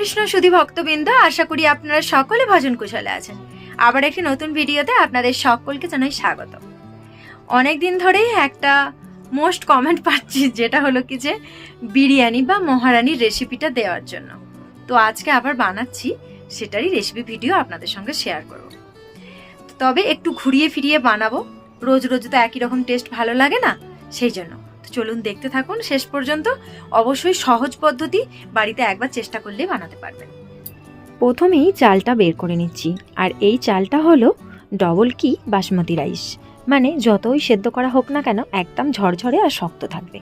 কৃষ্ণ সুধী ভক্তবৃন্দ, আশা করি আপনারা সকলে ভজন কুশলে আছেন। আবার একটি নতুন ভিডিওতে আপনাদের সকলকে জানাই স্বাগত। অনেক দিন ধরেই একটা মোস্ট কমেন্ট পাচ্ছি, যেটা হলো কি যে, বিরিয়ানি বা মহারানির রেসিপিটা দেওয়ার জন্য। তো আজকে আবার বানাচ্ছি, সেটারই রেসিপি ভিডিও আপনাদের সঙ্গে শেয়ার করব। তবে একটু ঘুরিয়ে ফিরিয়ে বানাবো। রোজ রোজ তো একই রকম টেস্ট ভালো লাগে না, সেই জন্য। তো চলুন দেখতে থাকুন, শেষ পর্যন্ত অবশ্যই সহজ পদ্ধতি বাড়িতে একবার চেষ্টা করলে বানাতে পারবেন। প্রথমেই চালটা বের করে নিচ্ছি, আর এই চালটা হলো ডবল কি বাসমতি রাইস। মানে যতই সেদ্ধ করা হোক না কেন, একদম ঝরঝরে আর শক্ত থাকবে।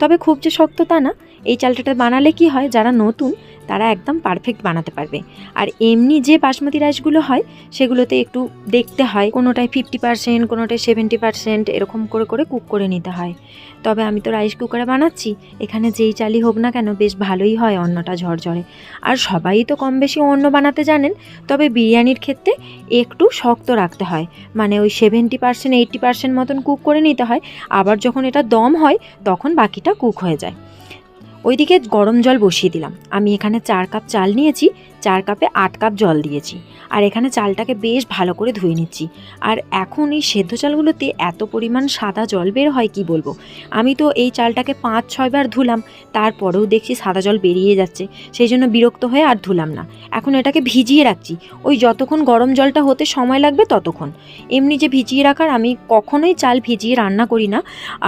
তবে খুব যে শক্ত তা না, এই চালটাটা বানালে কি হয়, যারা নতুন তারা একদম পারফেক্ট বানাতে পারবে। আর এমনি যে বাসমতি রাইসগুলো হয়, সেগুলোতে একটু দেখতে হয়, কোনোটায় ফিফটি পার্সেন্ট কোনোটায় সেভেন্টি পার্সেন্ট এরকম করে করে কুক করে নিতে হয়। তবে আমি তো রাইস কুকারে বানাচ্ছি, এখানে যেই চালই হোক না কেন বেশ ভালোই হয় অন্নটা ঝরঝরে। আর সবাই তো কম বেশি অন্ন বানাতে জানেন, তবে বিরিয়ানির ক্ষেত্রে একটু শক্ত রাখতে হয়। মানে ওই সেভেন্টি পার্সেন্ট এইট্টি পার্সেন্ট মতন কুক করে নিতে হয়, আবার যখন এটা দম হয়, তখন বাকিটা কুক হয়ে যায়। ওইদিকে গরম জল বসিয়ে দিলাম। আমি এখানে চার কাপ চাল নিয়েছি চার কাপে আট কাপ জল দিয়েছি। আর এখানে চালটাকে বেশ ভালো করে ধুয়ে নিচ্ছি। আর এখন এই সেদ্ধ চালগুলোতে এত পরিমাণ সাদা জল বের হয় কি বলব? আমি তো এই চালটাকে পাঁচ ছয়বার ধুলাম, তারপরেও দেখছি সাদা জল বেরিয়ে যাচ্ছে। সেই জন্য বিরক্ত হয়ে আর ধুলাম না। এখন এটাকে ভিজিয়ে রাখছি। ওই যতক্ষণ গরম জলটা হতে সময় লাগবে ততক্ষণ। এমনি যে ভিজিয়ে রাখার, আমি কখনোই চাল ভিজিয়ে রান্না করি না।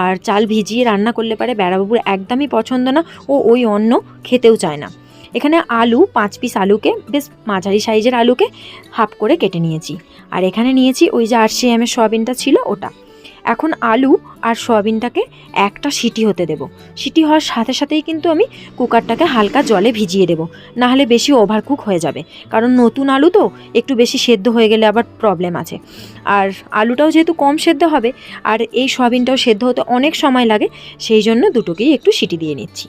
আর চাল ভিজিয়ে রান্না করলে পারে বেড়াবাবুর একদমই পছন্দ না ও ওই অন্ন খেতেও চায় না। এখানে আলু, পাঁচ পিস আলুকে, বেশ মাঝারি সাইজের আলুকে হাফ করে কেটে নিয়েছি। আর এখানে নিয়েছি ওই যে আরশি এমের সয়াবিনটা ছিল ওটা। এখন আলু আর সয়াবিনটাকে একটা সিটি হতে দেব। সিটি হওয়ার সাথে সাথেই কিন্তু আমি কুকারটাকে হালকা জলে ভিজিয়ে দেব। নাহলে বেশি ওভারকুক হয়ে যাবে। কারণ নতুন আলু তো, একটু বেশি সেদ্ধ হয়ে গেলে আবার প্রবলেম আছে। আর আলুটাও যেহেতু কম সেদ্ধ হবে, আর এই সয়াবিনটাও সেদ্ধ হতে অনেক সময় লাগে, সেই জন্য দুটোকেই একটু সিটি দিয়ে নিচ্ছি।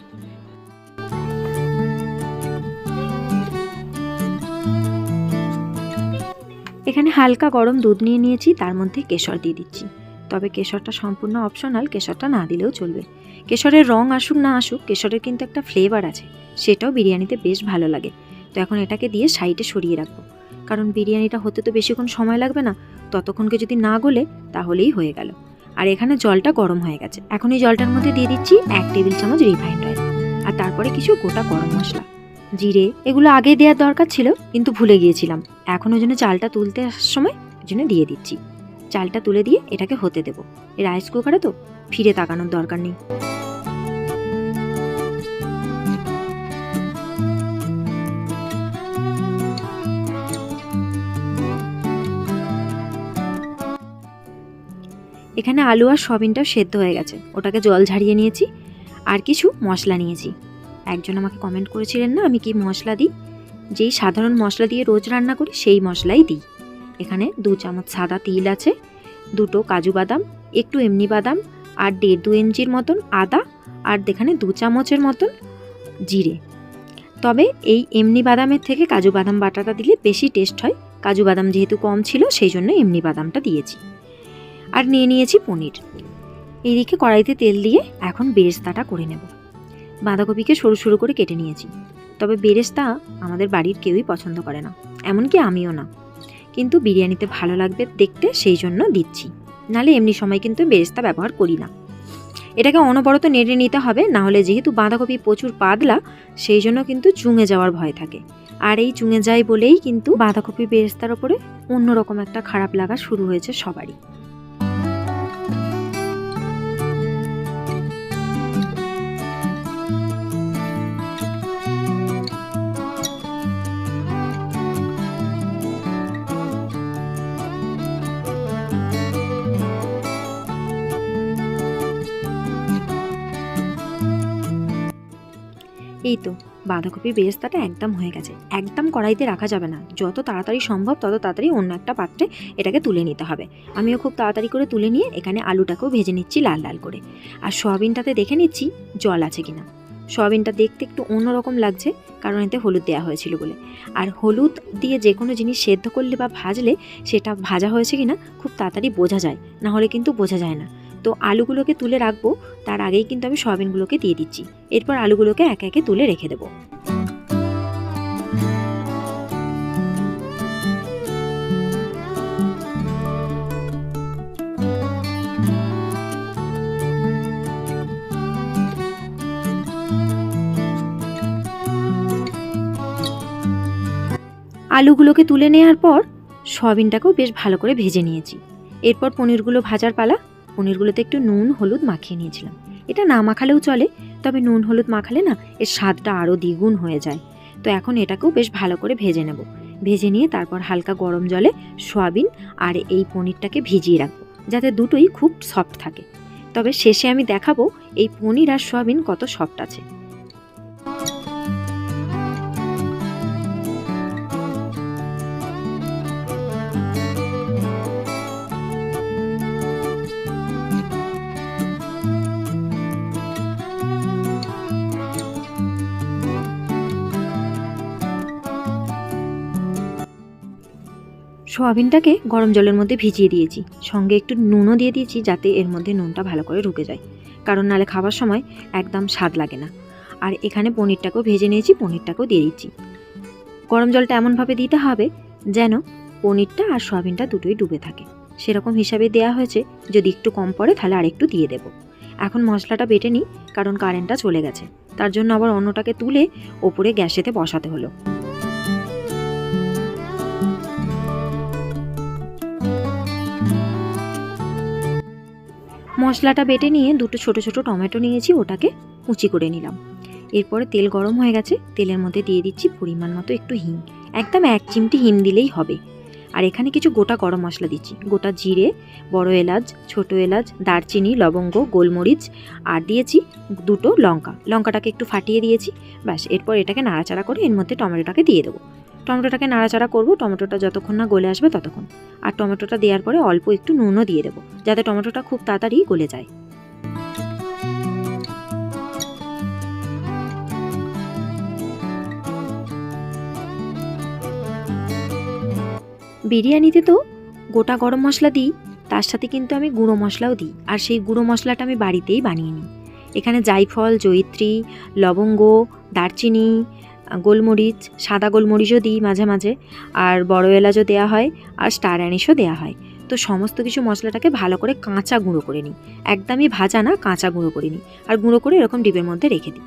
এখানে হালকা গরম দুধ নিয়ে নিয়েছি, তার মধ্যে কেশর দিয়ে দিচ্ছি। তবে কেশরটা সম্পূর্ণ অপশনাল কেশরটা না দিলেও চলবে। কেশরের রং আসুক না আসুক, কেশরের কিন্তু একটা ফ্লেভার আছে। সেটাও বিরিয়ানিতে বেশ ভালো লাগে। তো এখন এটাকে দিয়ে সাইডে সরিয়ে রাখব। কারণ বিরিয়ানিটা হতে তো বেশিক্ষণ সময় লাগবে না, ততক্ষণকে যদি না গলে, তাহলেই হয়ে গেল। আর এখানে জলটা গরম হয়ে গেছে। এখন এই জলটার মধ্যে দিয়ে দিচ্ছি এক টেবিল চামচ রিফাইন্ড অয়েল আর তারপরে কিছু গোটা গরম মশলা। জিরে, এগুলো আগে দেওয়ার দরকার ছিল, কিন্তু ভুলে গিয়েছিলাম। এখন ওই জন্য চালটা তুলতে আসার সময় ওই জন্য দিয়ে দিচ্ছি। চালটা তুলে দিয়ে এটাকে হতে দেবো। রাইস কুকারে তো ফিরে তাকানোর দরকার নেই। এখানে আলু আর সয়াবিনটাও সেদ্ধ হয়ে গেছে। ওটাকে জল ঝারিয়ে নিয়েছি। আর কিছু মশলা নিয়েছি। একজন আমাকে কমেন্ট করেছিলেন না, আমি কি মশলা দিই? যেই সাধারণ মশলা দিয়ে রোজ রান্না করি, সেই মশলাই দিই। এখানে দু চামচ সাদা তিল আছে, দুটো কাজু বাদাম, একটু এমনি বাদাম, আর দেড় দু ইঞ্চির মতন আদা, আর এখানে দু চামচের মতন জিরে। তবে এই এমনি বাদামের থেকে কাজু বাদাম বাটাটা দিলে বেশি টেস্ট হয়। কাজু বাদাম যেহেতু কম ছিল, সেই জন্য এমনি বাদামটা দিয়েছি। আর নিয়ে নিয়েছি পনির। এইদিকে কড়াইতে তেল দিয়ে এখন বেরেস্তাটা করে নেব। বাঁধাকপিকে সরু সরু করে কেটে নিয়েছি। তবে বেরেস্তা আমাদের বাড়ির কেউই পছন্দ করে না, এমনকি আমিও না। কিন্তু বিরিয়ানিতে ভালো লাগবে দেখতে সেই জন্য দিচ্ছি। নালে এমনি সময় কিন্তু বেরেস্তা ব্যবহার করি না। এটাকে অনবরত নেড়ে নিতে হবে না হলে যেহেতু বাঁধাকপি প্রচুর পাতলা, সেই জন্য কিন্তু চুঙে যাওয়ার ভয় থাকে। আর এই চুঙে যায় বলেই কিন্তু বাঁধাকপি বেরেস্তার ওপরে অন্যরকম একটা খারাপ লাগা শুরু হয়েছে সবারই। এই তো বাঁধাকপির বেরেস্তাটা একদম হয়ে গেছে। একদম কড়াইতে রাখা যাবে না। যত তাড়াতাড়ি সম্ভব তত তাড়াতাড়ি অন্য একটা পাত্রে এটাকে তুলে নিতে হবে। আমিও খুব তাড়াতাড়ি করে তুলে নিয়ে এখানে আলুটাকেও ভেজে নিচ্ছি লাল লাল করে। আর সয়াবিনটাতে দেখে নিচ্ছি জল আছে কিনা। সয়াবিনটা দেখতে একটু অন্যরকম লাগছে, কারণ এতে হলুদ দেওয়া হয়েছিল বলে। আর হলুদ দিয়ে যে কোনো জিনিস সেদ্ধ করলে বা ভাজলে সেটা ভাজা হয়েছে কিনা খুব তাড়াতাড়ি বোঝা যায়। না হলে কিন্তু বোঝা যায় না। তো আলুগুলোকে তুলে রাখব, তার আগেই কিন্তু আমি সয়াবিনগুলোকে দিয়ে দিচ্ছি। এরপর আলুগুলোকে একে একে তুলে রেখে দেবো। আলুগুলোকে তুলে নেওয়ার পর সয়াবিনটাকেও বেশ ভালো করে ভেজে নিয়েছি। এরপর পনিরগুলো ভাজার পালা পনিরগুলোতে একটু নুন, হলুদ মাখিয়ে নিয়েছিলাম। এটা না মাখালেও চলে, তবে নুন, হলুদ মাখালে না এর স্বাদটা আরও দ্বিগুণ হয়ে যায়। তো এখন এটাকেও বেশ ভালো করে ভেজে নেব। ভেজে নিয়ে তারপর হালকা গরম জলে সোয়াবিন আর এই পনিরটাকে ভিজিয়ে রাখব, যাতে দুটোই খুব সফট থাকে। তবে শেষে আমি দেখাবো এই পনির আর সোয়াবিন কত সফট আছে। সোয়াবিনটাকে গরম জলের মধ্যে ভিজিয়ে দিয়েছি। সঙ্গে একটু নুনও দিয়ে দিয়েছি যাতে এর মধ্যে নুনটা ভালো করে ঢুকে যায়। কারণ নালে খাবার সময় একদম স্বাদ লাগে না। আর এখানে পনিরটাকেও ভেজে নিয়েছি, পনিরটাকেও দিয়ে দিচ্ছি। গরম জলটা এমনভাবে দিতে হবে যেন পনিরটা আর সোয়াবিনটা দুটোই ডুবে থাকে। সেরকম হিসাবে দেয়া হয়েছে, যদি একটু কম পড়ে তাহলে আরেকটু দিয়ে দেবো। এখন মশলাটা বেটে নিই, কারণ কারেন্টটা চলে গেছে। তার জন্য আবার অন্যটাকে তুলে ওপরে গ্যাসেতে বসাতে হলো। মশলাটা বেটে নিয়ে দুটো ছোট ছোট টমেটো নিয়েছি, ওটাকে কুচি করে নিলাম। এরপরে তেল গরম হয়ে গেছে, তেলের মধ্যে দিয়ে দিচ্ছি পরিমাণ মতো একটু হিং। একদম এক চিমটি হিম দিলেই হবে। আর এখানে কিছু গোটা গরম মশলা দিচ্ছি। গোটা জিরে, বড় এলাচ, ছোট এলাচ, দারচিনি, লবঙ্গ, গোলমরিচ, আর দিয়েছি দুটো লঙ্কা। লঙ্কাটাকে একটু ফাটিয়ে দিয়েছি, ব্যাস। এরপর এটাকে নাড়াচাড়া করে এর মধ্যে টমেটোটাকে দিয়ে দেবো। টমেটোটাকে নাড়াচাড়া করব, টমেটোটা যতক্ষণ না গলে আসবে ততক্ষণ। আর টমেটোটা দেওয়ার পরে অল্প একটু নুনও দিয়ে দেবো, যাতে টমেটোটা খুব তাড়াতাড়ি গলে যায়। বিরিয়ানিতে তো গোটা গরম মশলা দিই, তার সাথে কিন্তু আমি গুঁড়ো মশলাও দিই, আর সেই গুঁড়ো মশলাটা আমি বাড়িতেই বানিয়ে নিই। এখানে জাইফল জয়িত্রী, লবঙ্গ, দারচিনি গোলমরিচ, সাদা গোলমরিচও দিই মাঝে মাঝে, আর বড় এলাচও দেওয়া হয়, আর স্টার অ্যানিশও দেওয়া হয়। তো সমস্ত কিছু মশলাটাকে ভালো করে কাঁচা গুঁড়ো করে নিই। একদমই ভাজা না, কাঁচা গুঁড়ো করে নিই। আর গুঁড়ো করে এরকম ডিবের মধ্যে রেখে দিই।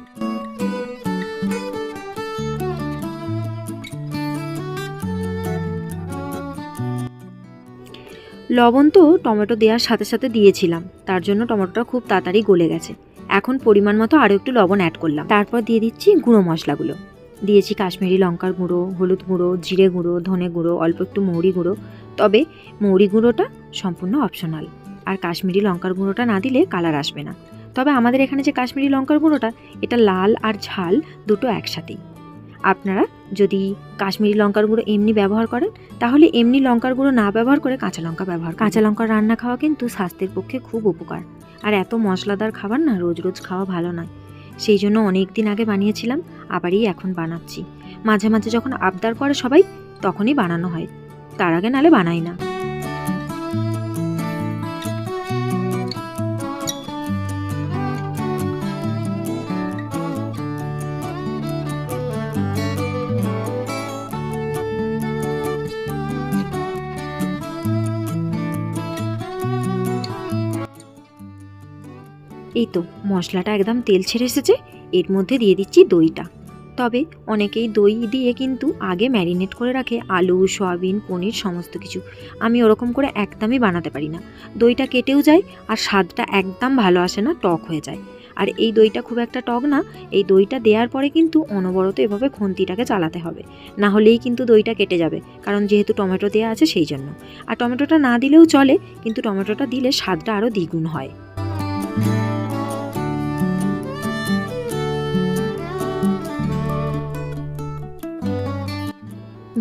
লবণ তো টমেটো দেওয়ার সাথে সাথে দিয়েছিলাম, তার জন্য টমেটোটা খুব তাড়াতাড়ি গলে গেছে। এখন পরিমাণ মতো আরও একটু লবণ অ্যাড করলাম। তারপর দিয়ে দিচ্ছি গুঁড়ো মশলাগুলো। দিয়েছি কাশ্মীরি লঙ্কার গুঁড়ো, হলুদ গুঁড়ো, জিরে গুঁড়ো, ধনে গুঁড়ো, অল্প একটু মৌরি গুঁড়ো। তবে মৌরি গুঁড়োটা সম্পূর্ণ অপশনাল আর কাশ্মীরি লঙ্কার গুঁড়োটা না দিলে কালার আসবে না। তবে আমাদের এখানে যে কাশ্মীরি লঙ্কার গুঁড়োটা, এটা লাল আর ঝাল দুটো একসাথেই। আপনারা যদি কাশ্মীরি লঙ্কার গুঁড়ো এমনি ব্যবহার করেন, তাহলে এমনি লঙ্কার গুঁড়ো না ব্যবহার করে কাঁচা লঙ্কা ব্যবহার কাঁচা লঙ্কার রান্না খাওয়া কিন্তু স্বাস্থ্যের পক্ষে খুব উপকার। আর এত মশলাদার খাবার না, রোজ রোজ খাওয়া ভালো নয়। সেই জন্য অনেক দিন আগে বানিয়েছিলাম, আবারই এখন বানাচ্ছি। মাঝে মাঝে যখন আবদার করে সবাই, তখনই বানানো হয়। তার আগে নালে বানাই না। এই তো মশলাটা একদম তেল ছেড়ে এসেছে, এর মধ্যে দিয়ে দিচ্ছি দইটা। তবে অনেকেই দই দিয়ে কিন্তু আগে ম্যারিনেট করে রাখে, আলু, সয়াবিন, পনির, সমস্ত কিছু। আমি ওরকম করে একদমই বানাতে পারি না। দইটা কেটেও যায় আর স্বাদটা একদম ভালো আসে না, টক হয়ে যায়। আর এই দইটা খুব একটা টক না, এই দইটা দেওয়ার পরে কিন্তু অনবরত এভাবে খুন্তিটাকে চালাতে হবে। না হলেই কিন্তু দইটা কেটে যাবে, কারণ যেহেতু টমেটো দেওয়া আছে সেই জন্য। আর টমেটোটা না দিলেও চলে, কিন্তু টমেটোটা দিলে স্বাদটা আরও দ্বিগুণ হয়।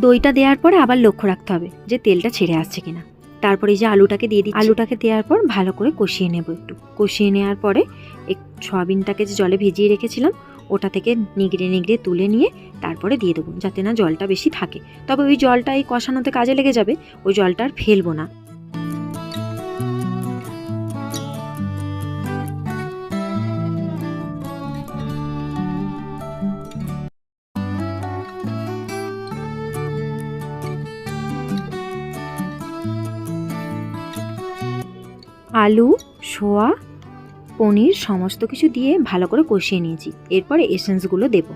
দইটা দেওয়ার পরে আবার লক্ষ্য রাখতে হবে যে তেলটা ছেড়ে আসছে কিনা। তারপরে যে আলুটাকে দিয়ে দিই আলুটাকে দেওয়ার পর ভালো করে কষিয়ে নেব একটু। কষিয়ে নেওয়ার পরে এক সয়াবিনটাকে যে জলে ভিজিয়ে রেখেছিলাম, ওটা থেকে নিগড়ে নিগড়ে তুলে নিয়ে তারপরে দিয়ে দেবো, যাতে না জলটা বেশি থাকে। তবে ওই জলটা এই কষানোতে কাজে লেগে যাবে, ওই জলটা আর ফেলব না। আলু, সোয়া, পনির সমস্ত কিছু দিয়ে ভালো করে কষিয়ে নিয়েছি। এরপরে এসেন্সগুলো দেব।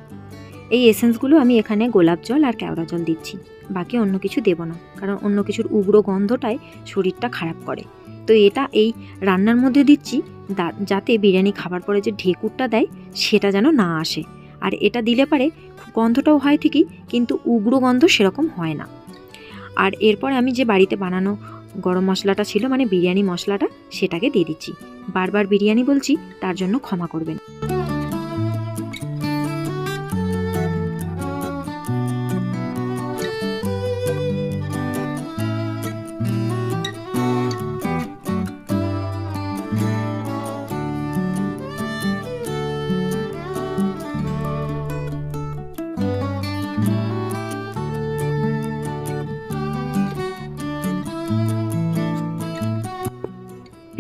এই এসেন্সগুলো আমি এখানে গোলাপ জল আর কেওড়া জল দিচ্ছি। বাকি অন্য কিছু দেব না, কারণ অন্য কিছুর উগ্র গন্ধটাই শরীরটা খারাপ করে। তো এটা এই রান্নার মধ্যে দিচ্ছি যাতে বিরিয়ানি খাবার পরে যে ঢেকুরটা দেয়, সেটা যেন না আসে। আর এটা দিলে পারে গন্ধটাও হয় ঠিকই, কিন্তু উগ্র গন্ধ সেরকম হয় না। আর এরপর আমি যে বাড়িতে বানানো গরম মশলাটা ছিল মানে বিরিয়ানি মশলাটা, সেটাকে দিয়ে দিচ্ছি। বারবার বিরিয়ানি বলছি, তার জন্য ক্ষমা করবেন।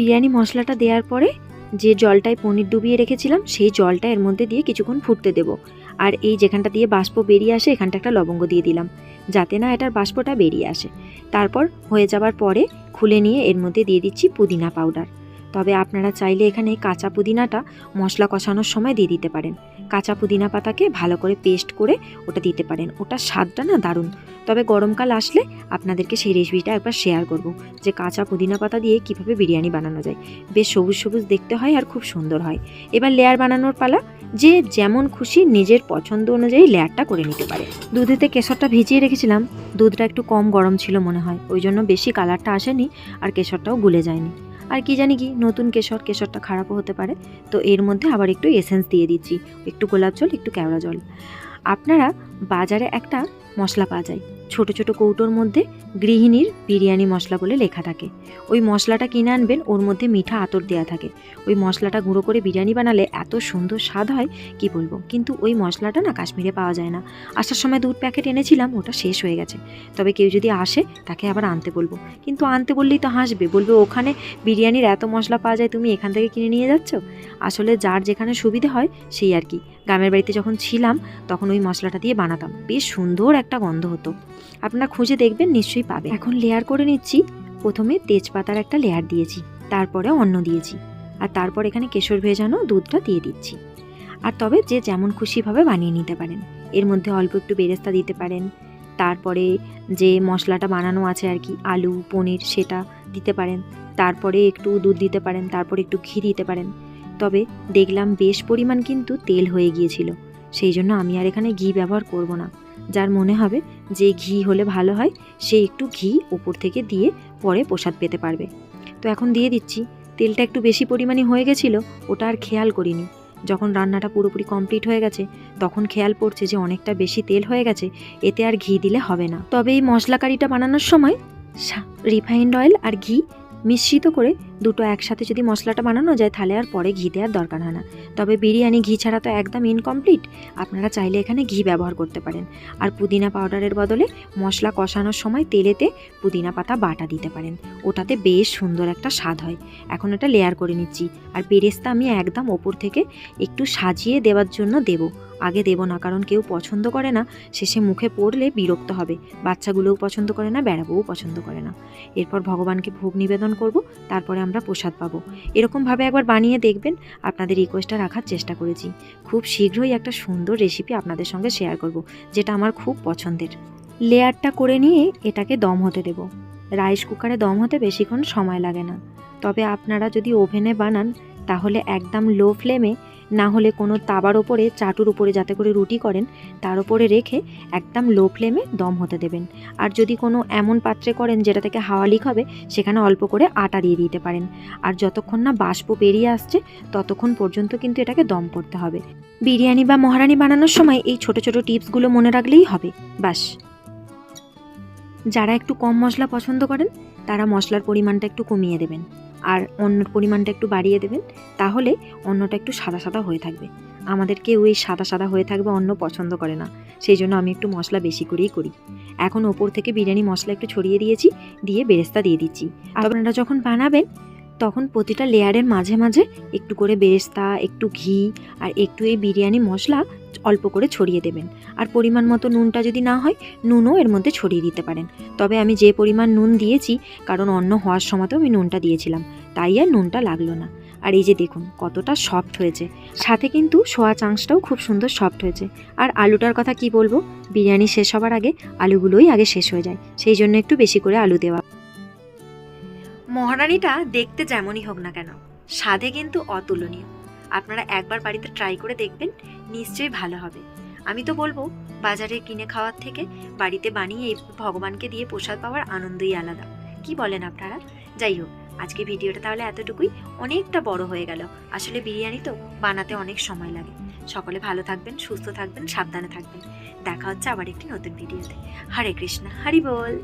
বিরিয়ানি মশলাটা দেওয়ার পরে যে জলটায় পনির ডুবিয়ে রেখেছিলাম, সেই জলটা এর মধ্যে দিয়ে কিছুক্ষণ ফুটতে দেব। আর এই যেখানটা দিয়ে বাষ্প বেরিয়ে আসে, এখানটা একটা লবঙ্গ দিয়ে দিলাম, যাতে না এটার বাষ্পটা বেরিয়ে আসে। তারপর হয়ে যাবার পরে খুলে নিয়ে এর মধ্যে দিয়ে দিচ্ছি পুদিনা পাউডার। তবে আপনারা চাইলে এখানে কাঁচা পুদিনাটা মশলা কষানোর সময় দিয়ে দিতে পারেন। কাঁচা পুদিনা পাতাকে ভালো করে পেস্ট করে ওটা দিতে পারেন। ওটা স্বাদটা না দারুণ। তবে গরমকাল আসলে আপনাদেরকে সেই রেসিপিটা একবার শেয়ার করব যে কাঁচা পুদিনা পাতা দিয়ে কীভাবে বিরিয়ানি বানানো যায়। বেশ সবুজ সবুজ দেখতে হয় আর খুব সুন্দর হয়। এবার লেয়ার বানানোর পালা। যে যেমন খুশি নিজের পছন্দ অনুযায়ী লেয়ারটা করে নিতে পারে। দুধেতে কেশরটা ভিজিয়ে রেখেছিলাম। দুধটা একটু কম গরম ছিল মনে হয়। ওই জন্য বেশি কালারটা আসেনি আর কেশরটাও গুলে যায়নি। আর কি জানি কি, নতুন কেশর, কেশরটা খারাপও হতে পারে। তো এর মধ্যে আবার একটু এসেন্স দিয়ে দিচ্ছি। একটু গোলাপ জল, একটু কেওড়া জল। আপনারা বাজারে একটা মশলা পাওয়া যায়। ছোট ছোট কৌটোর মধ্যে গৃহিণীর বিরিয়ানি মশলা বলে লেখা থাকে। ওই মশলাটা কিনে আনবেন, ওর মধ্যে মিঠা আতর দেওয়া থাকে। ওই মশলাটা গুঁড়ো করে বিরিয়ানি বানালে এত সুন্দর স্বাদ হয়, কি বলব? কিন্তু ওই মশলাটা না কাশ্মীরে পাওয়া যায় না। আসার সময় দুধ প্যাকেট এনেছিলাম, ওটা শেষ হয়ে গেছে। তবে কেউ যদি আসে, তাকে আবার আনতে বলব। কিন্তু আনতে বললেই তো হাসবে, বলবে, ওখানে বিরিয়ানির এত মশলা পাওয়া যায়, তুমি এখান থেকে কিনে নিয়ে যাচ্ছ? আসলে যার যেখানে সুবিধে হয়, সেই আর কি। গ্রামের বাড়িতে যখন ছিলাম, তখন ওই মশলাটা দিয়ে বানাতাম। বেশ সুন্দর একটা গন্ধ হতো। আপনারা খুঁজে দেখবেন, নিশ্চয়ই পাবে এখন লেয়ার করে নিচ্ছি। প্রথমে তেজপাতার একটা লেয়ার দিয়েছি, তারপরে অন্ন দিয়েছি, আর তারপর এখানে কেশর ভেজানো দুধটা দিয়ে দিচ্ছি। আর তবে যে যেমন খুশিভাবে বানিয়ে নিতে পারেন। এর মধ্যে অল্প একটু বেরেস্তা দিতে পারেন, তারপরে যে মশলাটা বানানো আছে আর কি, আলু, পনির সেটা দিতে পারেন, তারপরে একটু দুধ দিতে পারেন, তারপরে একটু ঘি দিতে পারেন। তবে দেখলাম বেশ পরিমাণ কিন্তু তেল হয়ে গিয়েছিল, সেই জন্য আমি আর এখানে ঘি ব্যবহার করব না। যার মনে হবে যে ঘি হলে ভালো হয়, সে একটু ঘি ওপর থেকে দিয়ে পরে প্রসাদ পেতে পারবে। তো এখন দিয়ে দিচ্ছি। তেলটা একটু বেশি পরিমাণে হয়ে গেছিল, ওটা আর খেয়াল করিনি। যখন রান্নাটা পুরোপুরি কমপ্লিট হয়ে গেছে, তখন খেয়াল পড়ছে যে অনেকটা বেশি তেল হয়ে গেছে, এতে আর ঘি দিলে হবে না। তবে এই মশলা কারিটা বানানোর সময় রিফাইন্ড অয়েল আর ঘি মিশ্রিত করে দুটো একসাথে যদি মশলাটা বানানো যায়, তাহলে আর পরে ঘি দেওয়ার দরকার হয় না। তবে বিরিয়ানি, ঘি ছাড়া তো একদম ইনকমপ্লিট আপনারা চাইলে এখানে ঘি ব্যবহার করতে পারেন। আর পুদিনা পাউডারের বদলে মশলা কষানোর সময় তেলেতে পুদিনা পাতা বাটা দিতে পারেন। ওটাতে বেশ সুন্দর একটা স্বাদ হয়। এখন এটা লেয়ার করে নিচ্ছি। আর বেরেস্তা আমি একদম ওপর থেকে একটু সাজিয়ে দেওয়ার জন্য দেব। আগে দেব না, কারণ কেউ পছন্দ করে না। শেষে মুখে পড়লে বিরক্ত হবে। বাচ্চাগুলোও পছন্দ করে না বেড়াবও পছন্দ করে না। এরপর ভগবানকে ভোগ নিবেদন করব। তারপরে আমরা প্রসাদ পাবো। এরকমভাবে একবার বানিয়ে দেখবেন, আপনাদের রিকোয়েস্টটা রাখার চেষ্টা করেছি। খুব শীঘ্রই একটা সুন্দর রেসিপি আপনাদের সঙ্গে শেয়ার করব, যেটা আমার খুব পছন্দের। লেয়ারটা করে নিয়ে এটাকে দম হতে দেব। রাইস কুকারে দম হতে বেশিক্ষণ সময় লাগে না। তবে আপনারা যদি ওভেনে বানান, তাহলে একদম লো ফ্লেমে না হলে কোনো তাবার ওপরে চাটুর উপরে যাতে করে রুটি করেন, তার উপরে রেখে একদম লো ফ্লেমে দম হতে দেবেন। আর যদি কোনো এমন পাত্রে করেন যেটা থেকে হাওয়া লিক হবে, সেখানে অল্প করে আটা দিয়ে দিতে পারেন। আর যতক্ষণ না বাষ্প বেরিয়ে আসছে, ততক্ষণ পর্যন্ত কিন্তু এটাকে দম করতে হবে। বিরিয়ানি বা মহারানি বানানোর সময় এই ছোট ছোট টিপসগুলো মনে রাখলেই হবে বাস যারা একটু কম মশলা পছন্দ করেন, তারা মশলার পরিমাণটা একটু কমিয়ে দেবেন। আর অন্যর পরিমাণটা একটু বাড়িয়ে দেবেন তাহলে অন্যটা একটু সাদা সাদা হয়ে থাকবে। আমাদের কেউ ওই সাদা সাদা হয়ে থাকবে অন্য পছন্দ করে না সেই জন্য আমি একটু মশলা বেশি করেই করি। এখন ওপর থেকে বিরিয়ানি মশলা একটু ছড়িয়ে দিয়েছি দিয়ে বেরেস্তা দিয়ে দিচ্ছি। আপনারা যখন বানাবেন তখন প্রতিটা লেয়ারের মাঝে মাঝে একটু করে বেরেস্তা একটু ঘি আর একটু এই বিরিয়ানি মশলা অল্প করে ছড়িয়ে দেবেন। আর পরিমাণ মতো নুনটা যদি না হয়, নুনও এর মধ্যে ছড়িয়ে দিতে পারেন। তবে আমি যে পরিমাণ নুন দিয়েছি, কারণ অন্য হওয়ার সময়তেও আমি নুনটা দিয়েছিলাম, তাই আর নুনটা লাগল না। আর এই যে দেখুন, কতটা সফট হয়েছে। সাথে কিন্তু সোয়া চাংসটাও খুব সুন্দর সফট হয়েছে। আর আলুটার কথা কি বলব? বিরিয়ানি শেষ হবার আগে আলুগুলোই আগে শেষ হয়ে যায়। সেই জন্য একটু বেশি করে আলু দেওয়া। মহারানিটা দেখতে যেমনই হোক না কেন, স্বাদে কিন্তু অতুলনীয়। আপনারা একবার বাড়িতে ট্রাই করে দেখবেন, নিশ্চয়ই ভালো হবে। আমি তো বলব, বাজারে কিনে খাওয়ার থেকে বাড়িতে বানিয়ে ভগবানকে দিয়ে প্রসাদ পাওয়ার আনন্দই আলাদা। কি বলেন আপনারা? যাই হোক আজকে ভিডিওটা তাহলে এতটুকুই। অনেকটা বড় হয়ে গেল। আসলে বিরিয়ানি তো বানাতে অনেক সময় লাগে। সকলে ভালো থাকবেন, সুস্থ থাকবেন, সাবধানে থাকবেন। দেখা হচ্ছে আবার একটি নতুন ভিডিওতে। হরে কৃষ্ণ, হরি বল।